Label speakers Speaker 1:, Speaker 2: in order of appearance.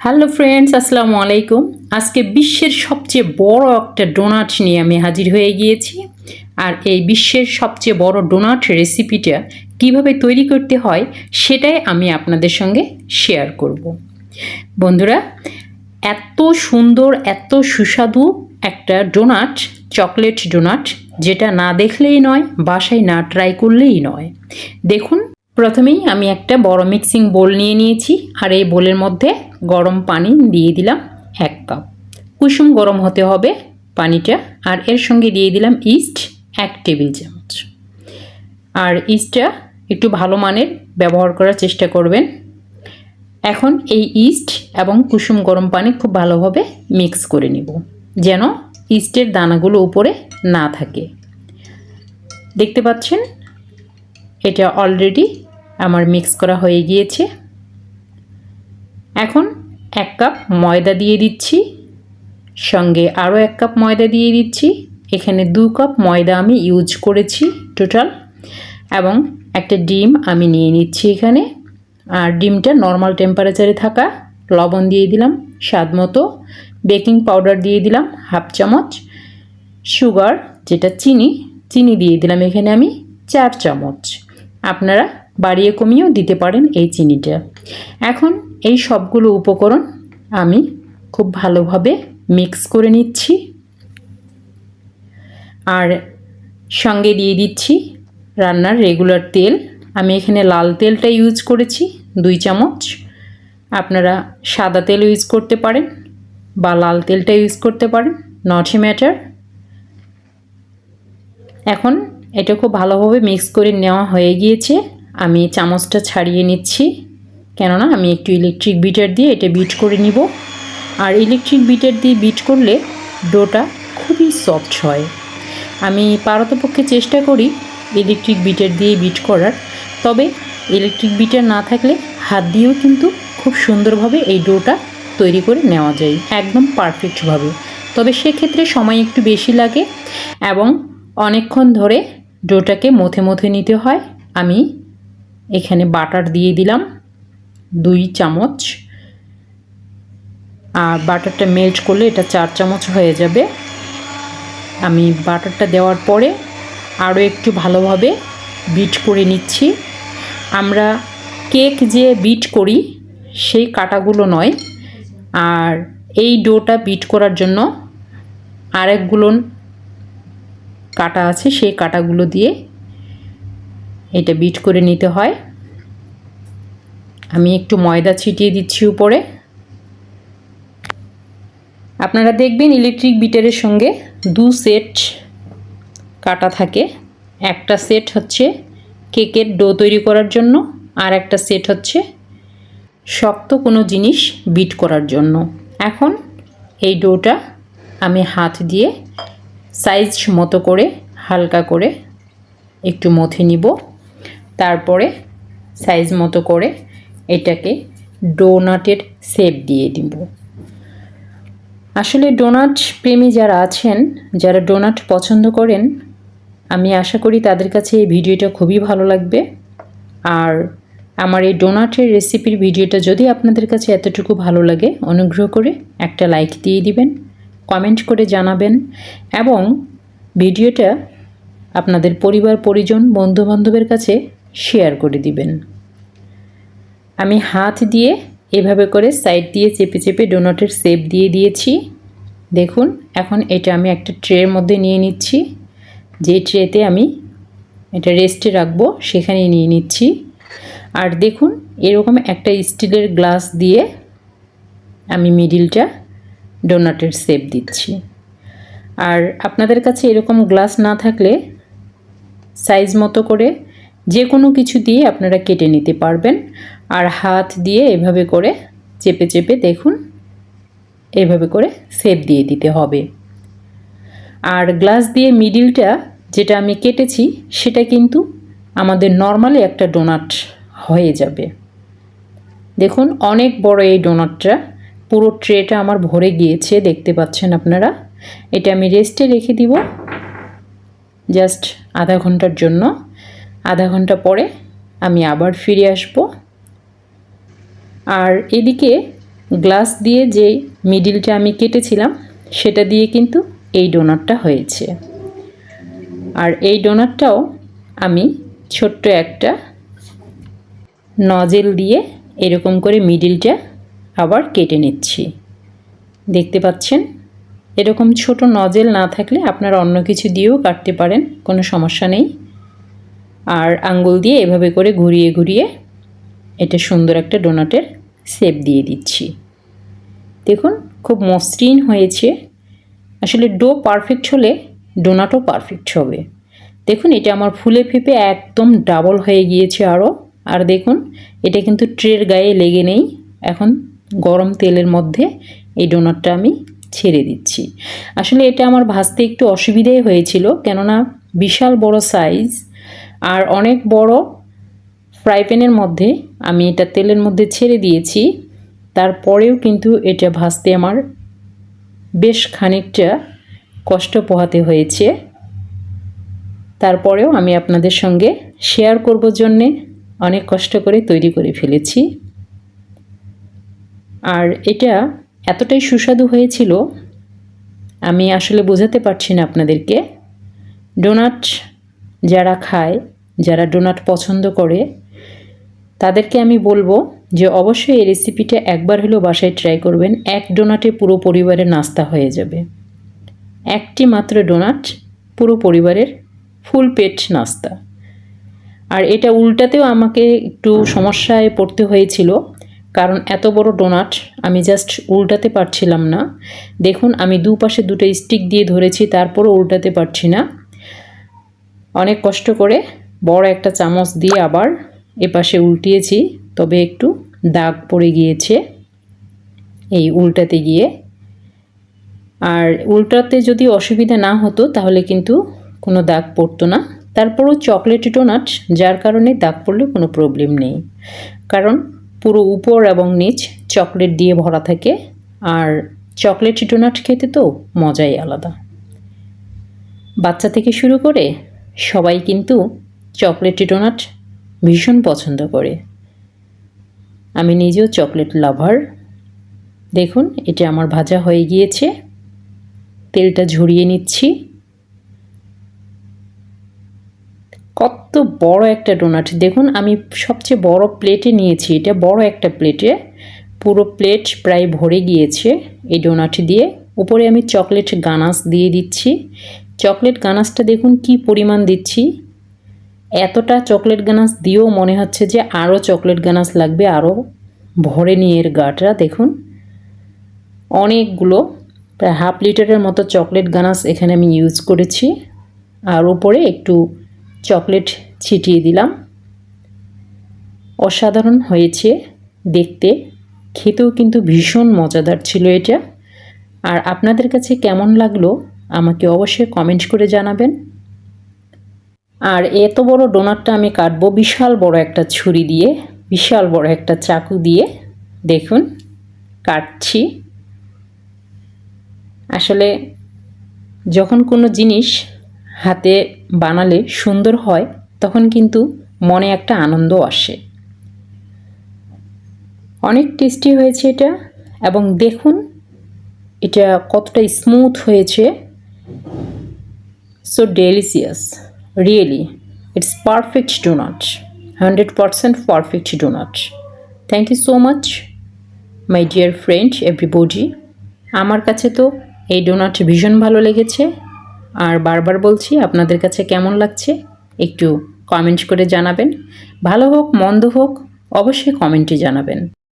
Speaker 1: Hello friends আসসালামু আলাইকুম। আজকে বিশ্বের সবচেয়ে বড় একটা ডোনাট নিয়ে আমি হাজির হয়ে গিয়েছি। আর এই বিশ্বের সবচেয়ে বড় ডোনাট রেসিপিটা কীভাবে তৈরি করতে হয়, সেটাই আমি আপনাদের সঙ্গে শেয়ার করব। বন্ধুরা, এত সুন্দর, এত সুস্বাদু একটা ডোনাট চকলেট ডোনাট যেটা না দেখলেই নয়, বাসায় না ট্রাই করলেই নয়। দেখুন প্রথমেই আমি একটা বড় মিক্সিং বোল নিয়ে নিয়েছি, আর এই বোলের মধ্যে গরম পানি দিয়ে দিলাম এক কাপ কুসুম গরম হতে হবে পানিটা, আর এর সঙ্গে দিয়ে দিলাম ইস্ট এক টেবিল চামচ. আর ইস্টটা একটু ভালো মানের ব্যবহার করার চেষ্টা করবেন। এখন এই ইস্ট এবং কুসুম গরম পানি খুব ভালোভাবে মিক্স করে নিব, যেন ইস্টের দানাগুলো উপরে না থাকে। দেখতে পাচ্ছেন? এটা অলরেডি আমার মিক্স করা হয়ে গিয়েছে। এখন এক কাপ ময়দা দিয়ে দিচ্ছি। সঙ্গে আরও এক কাপ ময়দা দিয়ে দিচ্ছি। এখানে দু কাপ ময়দা আমি ইউজ করেছি টোটাল এবং একটা ডিম আমি নিয়ে নিচ্ছি এখানে। আর ডিমটা নর্মাল টেম্পারেচারে থাকা লবণ দিয়ে দিলাম স্বাদ মতো। বেকিং পাউডার দিয়ে দিলাম হাফ চামচ। সুগার যেটা চিনি চিনি দিয়ে দিলাম এখানে আমি চার চামচ। আপনারা বাড়িয়ে কমিয়েও দিতে পারেন এই চিনিটা। এখন এই সবগুলো উপকরণ আমি খুব ভালোভাবে মিক্স করে নিচ্ছি। আর সঙ্গে দিয়ে দিচ্ছি রান্নার রেগুলার তেল। আমি এখানে লাল তেলটা ইউজ করেছি, দুই চামচ। আপনারা সাদা তেল ইউজ করতে পারেন বা লাল তেলটা ইউজ করতে পারেন, নট ম্যাটার। এখন এটা খুব ভালোভাবে মিক্স করে নেওয়া হয়ে গিয়েছে। আমি চামচটা ছাড়িয়ে নিচ্ছি। কেননা আমি একটু ইলেকট্রিক বিটার দিয়ে এটা বিট করে নিব। আর ইলেকট্রিক বিটার দিয়ে বিট করলে ডোটা খুবই সফট হয়। আমি পারতপক্ষে চেষ্টা করি ইলেকট্রিক বিটার দিয়ে বিট করার। তবে ইলেকট্রিক বিটার না থাকলে হাত দিয়েও কিন্তু খুব সুন্দরভাবে এই ডোটা তৈরি করে নেওয়া যায়, একদম পারফেক্টভাবে তবে সেক্ষেত্রে সময় একটু বেশি লাগে এবং অনেকক্ষণ ধরে ডোটাকে মথে মথে নিতে হয়। আমি এখানে বাটার দিয়ে দিলাম দুই চামচ। আর বাটারটা মেল্ট করলে এটা চার চামচ হয়ে যাবে। আমি বাটারটা দেওয়ার পরে আরও একটু ভালোভাবে বিট করে নিচ্ছি। আমরা কেক যে বিট করি সেই কাটাগুলো নয়। আর এই ডোটা বিট করার জন্য আরেকগুলো কাটা আছে, সেই কাটাগুলো দিয়ে এটা বিট করে নিতে হয়। আমি একটু ময়দা ছিটিয়ে দিচ্ছি উপরে। আপনারা দেখবেন ইলেকট্রিক বিটারের সঙ্গে দু সেট কাটা থাকে। একটা সেট হচ্ছে কেকের ডো তৈরি করার জন্য আর একটা সেট হচ্ছে শক্ত কোনো জিনিস বিট করার জন্য। এখন এই ডোটা আমি হাত দিয়ে সাইজ মতো করে হালকা করে একটু মথে নিব। তারপরে সাইজ মতো করে এটাকে ডোনাটের শেপ দিয়ে দিব। আসলে ডোনাট প্রেমী যারা আছেন, যারা ডোনাট পছন্দ করেন, আমি আশা করি তাদের কাছে এই ভিডিওটা খুবই ভালো লাগবে। আর আমার এই ডোনাটের রেসিপির ভিডিওটা যদি আপনাদের কাছে এতটুকু ভালো লাগে, অনুগ্রহ করে একটা লাইক দিয়ে দিবেন কমেন্ট করে জানাবেন এবং ভিডিওটা আপনাদের পরিবার, পরিজন, বন্ধুবান্ধবের কাছে শেয়ার করে দিবেন। আমি হাত দিয়ে এভাবে করে সাইড দিয়ে চেপে চেপে ডোনাটের শেপ দিয়ে দিয়েছি। দেখুন, এখন এটা আমি একটা ট্রের মধ্যে নিয়ে নিচ্ছি। যে ট্রেতে আমি এটা রেস্টে রাখব সেখানে নিয়ে নিচ্ছি। আর দেখুন, এরকম একটা স্টিলের গ্লাস দিয়ে আমি মিডিলটা ডোনাটের শেপ দিচ্ছি। আর আপনাদের কাছে এরকম গ্লাস না থাকলে সাইজ মতো করে যে কোনো কিছু দিয়ে আপনারা কেটে নিতে পারবেন। আর হাত দিয়ে এভাবে করে চেপে চেপে দেখুন, এভাবে করে সেপ দিয়ে দিতে হবে। আর গ্লাস দিয়ে মিডিলটা যেটা আমি কেটেছি, সেটা কিন্তু আমাদের নর্মালি একটা ডোনাট হয়ে যাবে। দেখুন, অনেক বড় এই ডোনাটটা, পুরো ট্রেটা আমার ভরে গিয়েছে, দেখতে পাচ্ছেন আপনারা। এটা আমি রেস্টে রেখে দিব জাস্ট আধা ঘণ্টার জন্য। আধা ঘণ্টা পরে আমি আবার ফিরে আসব। আর এদিকে গ্লাস দিয়ে যে মিডিলটা আমি কেটেছিলাম, সেটা দিয়ে কিন্তু এই ডোনারটা হয়েছে। আর এই ডোনারটাও আমি ছোট্ট একটা নজেল দিয়ে এরকম করে মিডিলটা আবার কেটে নিচ্ছি। দেখতে পাচ্ছেন? এরকম ছোট নজেল না থাকলে আপনারা অন্য কিছু দিয়েও কাটতে পারেন, কোনো সমস্যা নেই। আর আঙ্গুল দিয়ে এভাবে করে ঘুরিয়ে ঘুরিয়ে এটা সুন্দর একটা ডোনাটের শেপ দিয়ে দিচ্ছি। দেখুন, খুব মসৃণ হয়েছে। আসলে ডো পারফেক্ট হলে ডোনাটও পারফেক্ট হবে। দেখুন, এটা আমার ফুলে ফেপে একদম ডাবল হয়ে গিয়েছে আরও। আর দেখুন, এটা কিন্তু ট্রের গায়ে লেগে নেই। এখন গরম তেলের মধ্যে এই ডোনাটটা আমি ছেড়ে দিচ্ছি। আসলে এটা আমার ভাজতে একটু অসুবিধাই হয়েছিল। কেননা বিশাল বড় সাইজ। আর অনেক বড় ফ্রাই প্যানের মধ্যে আমি এটা তেলের মধ্যে ছেড়ে দিয়েছি। তারপরেও কিন্তু এটা ভাজতে আমার বেশ খানিকটা কষ্ট পোহাতে হয়েছে। তারপরেও আমি আপনাদের সঙ্গে শেয়ার করব জন্যে অনেক কষ্ট করে তৈরি করে ফেলেছি। আর এটা এতটাই সুস্বাদু হয়েছিল, আমি আসলে বোঝাতে পারছি না আপনাদেরকে। ডোনাট যারা খায়, যারা ডোনাট পছন্দ করে, তাদেরকে আমি বলব যে অবশ্যই এই রেসিপিটা একবার হলেও বাসায় ট্রাই করবেন। এক ডোনাটে পুরো পরিবারের নাস্তা হয়ে যাবে। একটি মাত্র ডোনাট পুরো পরিবারের ফুল পেট নাস্তা। আর এটা উল্টাতেও আমাকে একটু সমস্যায় পড়তে হয়েছিল, কারণ এত বড় ডোনাট আমি জাস্ট উল্টাতে পারছিলাম না। দেখুন, আমি দুপাশে দুটো স্টিক দিয়ে ধরেছি, তারপরও উল্টাতে পারছি না। অনেক কষ্ট করে বড় একটা চামচ দিয়ে আবার এপাশে উল্টিয়েছি, তবে একটু দাগ পড়ে গিয়েছে এই উল্টাতে গিয়ে। আর উল্টাতে যদি অসুবিধা না হতো, তাহলে কিন্তু কোনো দাগ পড়তো না। তারপরও চকলেট ডোনাট, যার কারণে দাগ পড়লে কোনো প্রবলেম নেই। কারণ পুরো উপর এবং নিচ চকলেট দিয়ে ভরা থাকে, আর চকলেট ডোনাট খেতে তো মজাই আলাদা। বাচ্চা থেকে শুরু করে সবাই কিন্তু চকলেট ডোনাট ভীষণ পছন্দ করে। আমি নিজেও চকলেট লাভার। দেখুন, এটা আমার ভাজা হয়ে গিয়েছে। তেলটা ঝরিয়ে নিচ্ছি। কত বড় একটা ডোনাট। দেখুন, আমি সবচেয়ে বড় প্লেটে নিয়েছি। এটা বড় একটা প্লেটে। পুরো প্লেট প্রায় ভরে গিয়েছে এই ডোনাট দিয়ে। উপরে আমি চকলেট গানাস দিয়ে দিচ্ছি। চকলেট গানাসটা দেখুন কি পরিমাণ দিচ্ছি। এতটা চকলেট গানাস দিয়েও মনে হচ্ছে যে আরও চকলেট গানাস লাগবে আরও ভরে নিয়ে এর গাটা, দেখুন। অনেকগুলো, প্রায় হাফ লিটারের মতো চকলেট গানাস এখানে আমি ইউজ করেছি। আর উপরে একটু চকলেট ছিটিয়ে দিলাম। অসাধারণ হয়েছে দেখতে। খেতেও কিন্তু ভীষণ মজাদার ছিল এটা। আর আপনাদের কাছে কেমন লাগল আমাকে অবশ্যই কমেন্ট করে জানাবেন। আর এত বড় ডোনাটটা আমি কাটবো বিশাল বড় একটা ছুরি দিয়ে, বিশাল বড় একটা চাকু দিয়ে। দেখুন, কাটছি। আসলে যখন কোনো জিনিস হাতে বানালে সুন্দর হয়, তখন কিন্তু মনে একটা আনন্দ আসে। অনেক টেস্টি হয়েছে এটা, এবং দেখুন, এটা কতটা স্মুথ হয়েছে। Delicious really it's perfect donut hundred percent perfect donut thank you so much my dear friend everybody আমার কাছে তো এই ডোনাট ভীষণ ভালো লেগেছে। আর বারবার বলছি, আপনাদের কাছে কেমন লাগছে? একটু কমেন্ট করে জানাবেন। ভালো হোক, মন্দ হোক, অবশ্যই কমেন্টে জানাবেন।